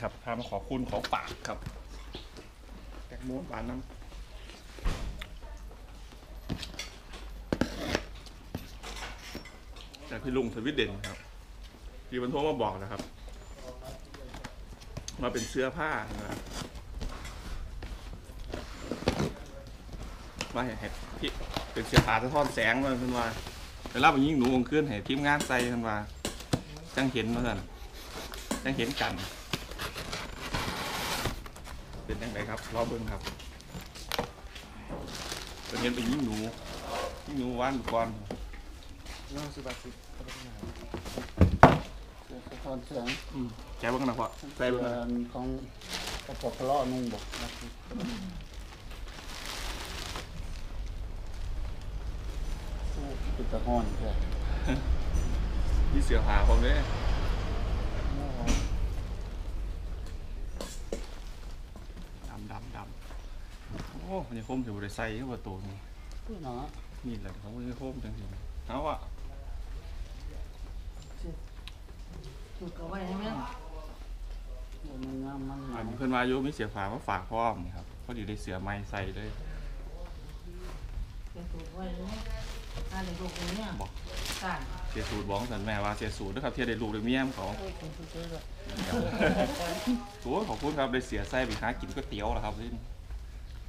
ครับพามาขอบคุณของปากครับแตงโมหวานน้ำจากพี่ลุงทวิตเด่นครับพี่บรรทุกมาบอกนะครับ มาเป็นเสื้อผ้านะครับมาเห็นพี่เป็นเสื้อผ้าสะท้อนแสงมาเพิ่นว่าเวลาไปยิงหนูวงขึ้นให้ทีมงานใส่เพิ่นว่าจังเห็นมาสั่นจังเห็นกัน เป็นยังไงครับรอเบิ่งครับเป็นเห็นเป็นยิงหนูยิงหนูว่านก่อนน้องสิบาทสิเป็นเสื้อสะท้อนแสงอืมแกเบิ่งนะพ่อใส่เบิ่งนะของกระปกกระล้อนุ่งบอกนะปิดตะห้อนแค่มีเสือผาผมเด้ดำดำดำ โอ้มันยังคมอยู่ในใส่เข้าประตูนี่ผู้หนานี่แหละเขาไม่คมจังสิเอาอะถูกเอาไว้ใช่ไหมมันงามมันอังานมนี้เพื่อนวาอยุมีเสือผามาฝากพ่อมนี่ครับเขาอยู่ในเสือไม้ใส่เลยเป็นถูกไว้ใช่ไหมถ้าในลูกคนเนี้ยบอกต่างเสียสูตรบอกสันแม่ว่าเสียสูตรด้วยครับเที่ยได้ลูกได้เมียมเขาโอ้ยคนสุดท้ายละโอ้ยขอบคุณครับได้เสียไส้ไปหากินก๋วยเตี๋ยวแล้วครับนี่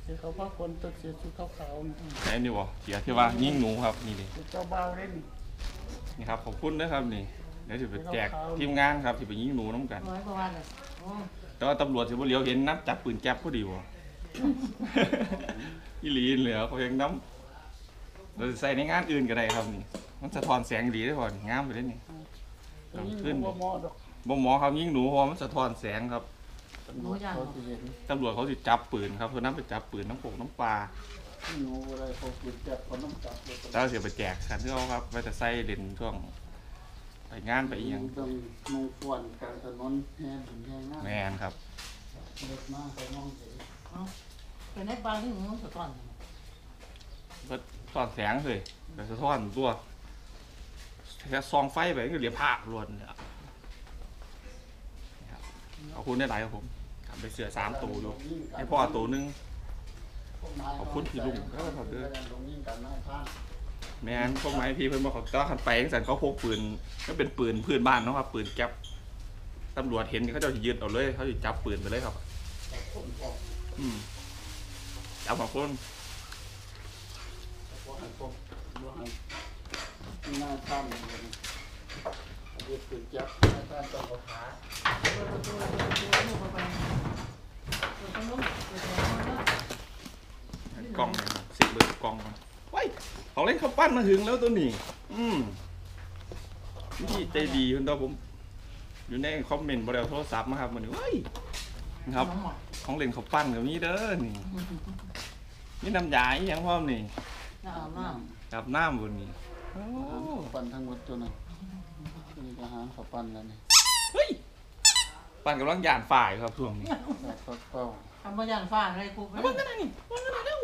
เสื้อเขาพักคนตัวเสื้อชุดขาวๆนี่ไหนนี่วะเสียที่ว่ายิ่งหนูครับนี่ดิเสื้อเจ้าเบาเล่นนี่ครับขอบคุณนะครับนี่เดี๋ยวจะไปแจกทีมงานครับที่ไปยิงหนูน้ำกันร้อยกว่าวันเลยโอ้แต่ว่าตำรวจสิบ่เลี้ยวเห็นนับจับปืนแก๊ปพอดีวะอีหลีนเหลือเขายังน้ำเราจะใส่ในงานอื่นก็ได้ครับนี่ มันสะท้อนแสงดีได้พอนี่งามไปเลยนี่ตัวนี้มันบ่เหมาะดอกบ่หมอครับยิงหนูเพราะว่ามันสะท้อนแสงครับ ตำรวจเขาสิเห็นตำรวจเขาสิจับปืนครับเพื่อนํไปจับปืนน้ำโขกน้ำปลาที่หนูอะไรเขาปิดจับเขาต้องจับเลยแล้วเสียไปแจกกันที่เขาครับไปแต่ใส่เด่นช่วงไปงานไปอีหยังต้องนุ่งส่วนกลางถนนแห่ถึงแห่งานแมนครับเล็กมากไปมองเห็นเป็นในปลาที่หนูสะท้อนก็สอดแสงเลยแต่สะท้อนตัวแค่ซองไฟไปก็เหลียภาพรวนเนี่ยนี่ครับ ขอบคุณได้หลายครับผมทำไปเสือสามตัวดูให้พ่อตัวหนึงขอบคุณพี่ลุงเด้อครับเด้อลงยิ่งกันนพรานแมนพวกไม้พี่เพิ่นบอกเขาต้อขันไปจังสันเขาพกปืนก็เป็นปืนพื้นบ้านเนาะครับปืนแก๊ปตำรวจเห็นเขาจะยึดเอาเลยเขาจะจับปืนไปเลยครับ อืมจับของคนเพราะให้พวกว่าให้นายพราน เลยนะเอาเด็กปืนจับนายพรานต้องเอาขาเปิดประตูเปิดประตูลูกเข้าไปเปิดตรงนู้นเปิดตรงนู้นกล้องเลยครับสิบเบิร์กล้องมันว้ายเขาเล่นเขาวปั้นมาถึงแล้วตัวนี้ อืมพี่ใจดีคนเดียวผม อยู่ในคอมเมนต์บริเวณโทรศัพท์มาครับมันเฮ้ยนะครับน้องหมอของเล่นเขาวปั้นกับนี้เด้อนี่นี่น้ำยาอีหยังพร้อมนี่น่าเอามากกับน้ำบนนี้โอ้ปันทั้งหมดตัวนั้น นี่ทหารเขาปันแล้วนี่เฮ้ยปั้นกำลังยานฝ่ายครับช่วงนี้แบบเขาเป้าทำบางอย่างฟ้าอะไรกูไปเอาเบิ่งกันหน่อยนี่เบิ่งกันหน่อยเร็ว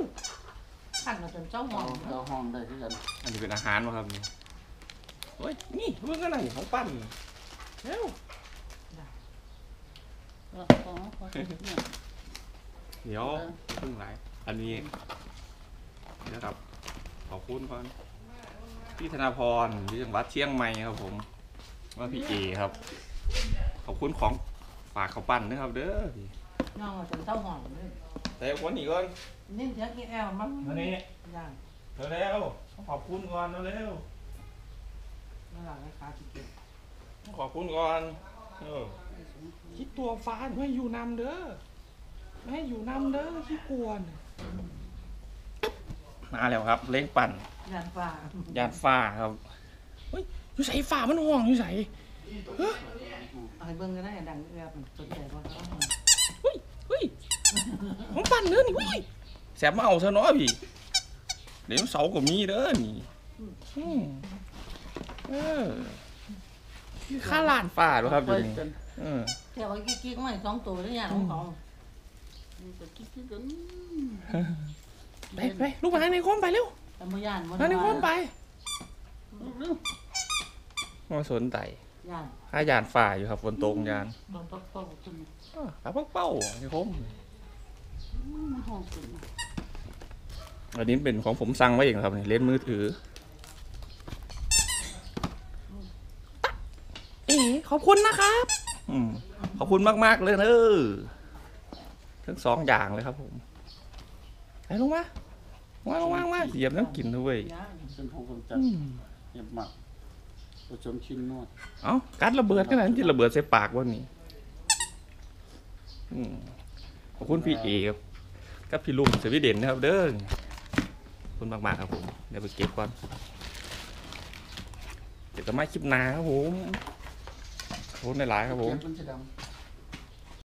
ขันมาจนเจ้าหมอเอานเอาห้องได้ที่กันอันนี้เป็นอาหารมาครับนี่เฮ้ยนี่เบิ่งกันหน่อยของปั้นเร็วเอาเอาเอาเนี่ยเดี๋ยวเพิ่งไหลอันนี้นะครับขอบคุณก่อนพี่ธนาพรที่จังหวัดเชียงใหม่ครับผม ว่าพี่เอครับ ขอบคุณของฝากเขาวปั้นนะครับ เด้อน้องมาจนเจ้าหมอนเลยแต่คนนี้ก่อนนี่เสียงกี่แอลมั้งอันนี้ย่างเร็วๆขอบคุณก่อนเร็วนั่นหลังไอ้ขาจิกเก็บๆขอบคุณก่อนเออคิดตัวฟ้าไม่ให้อยู่นำเด้อไม่ให้อยู่นำเด้อขี้กวนมาแล้วครับ เล้งปั่น ย่างฟ้ายานฟ้าครับเฮ้ย อยู่ใส่ฟ้ามันห่วงอยู่ใส่เอาให้เบิ่งก็ได้ดังเอือบสนใจว่าเขาเฮ้ยเฮ้ยของปั่นเด้อนี่เว้ยแสบมาเอาซะเนาะพี่เดี๋ยวเสาก็มีเด้อนี่อืมเออค่าลานฟ้าด้วยครับไปเดี๋ยวนี้กันเออเดี๋ยวไอ้กิ๊กๆไม่สองตัวได้ยังของเขานี่ก็คิดกันไปไปลูกหมาในโค้มไปเร็วแต่บ่ย่านบ่มาในโค้มไป เร็ว มาสนใจย่านห้ายานฝ่าอยู่ครับฝนตกยานบางปักเป้าจนอ้าวปลาเป้าเป้านี่ผมมันห้องขึ้นอันนี้เป็นของผมสั่งไว้เองครับนี่เล่นมือถือเอ๋ขอบคุณนะครับ อืมขอบคุณมาก ๆ เลยเนอะทั้งสองอย่างเลยครับผมไปลงมาว่างว่างว่างเหยียบน้ำกินด้วยย่านเป็นของคนจัดอืมเงียบหมัก ผสมชิ้นนวดเอ้ากัดระเบิดขนาดนั้นที่ระเบิดใส่ปากวันนี้อืมขอบคุณพี่เอกกับพี่ลุงสวีเดนนะครับ เด้อขอบคุณมากๆครับผมเดี๋ยวไปเก็บก่อนเดี๋ยวจะมาคลิปหนาครับผมขอบคุณหลายๆครับผม เก็บมันจะดำ